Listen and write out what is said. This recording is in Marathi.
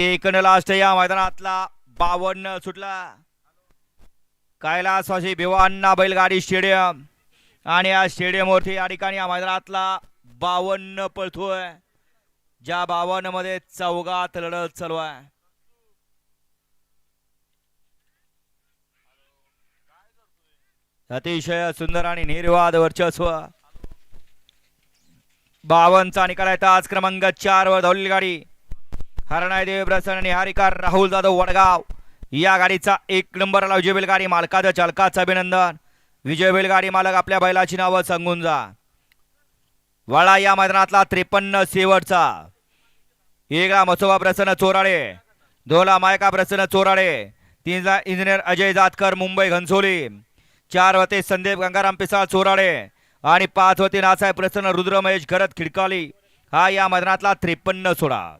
एकन लास्ट या मैदानातला बावन्न सुटला. कैलासवासी भिवान्ना बैलगाडी स्टेडियम. आणि या स्टेडियमवरती या ठिकाणी या मैदानातला बावन्न पळतोय. ज्या बावन्नमध्ये चौघात लढत चालू आहे. अतिशय सुंदर आणि निर्वाद वर्चस्व. बावनचा निकाल आहे तास क्रमांक चार वर धावलेली गाडी. हरणाय देव प्रसन्न आणि हरिकार राहुल जाधव वडगाव. या गाडीचा एक नंबरला विजय बैलगाडी मालकाचं चालकाचं अभिनंदन. विजय बैलगाडी मालक आपल्या बैलाची नावं सांगून जा. वळा या मैदानातला त्रेपन्न शेवटचा. एकला मसोबा प्रसन्न चोराडे. दोला मायका प्रसन्न चोराडे. तीनला इंजिनियर अजय जातकर मुंबई घनसोली. चार होते संदीप गंगाराम पिसाळ चोराडे. आणि पाच होते नासाहेब प्रसन्न रुद्र महेश घरत खिडकाली. हा या मैदानातला त्रेपन्न सोळा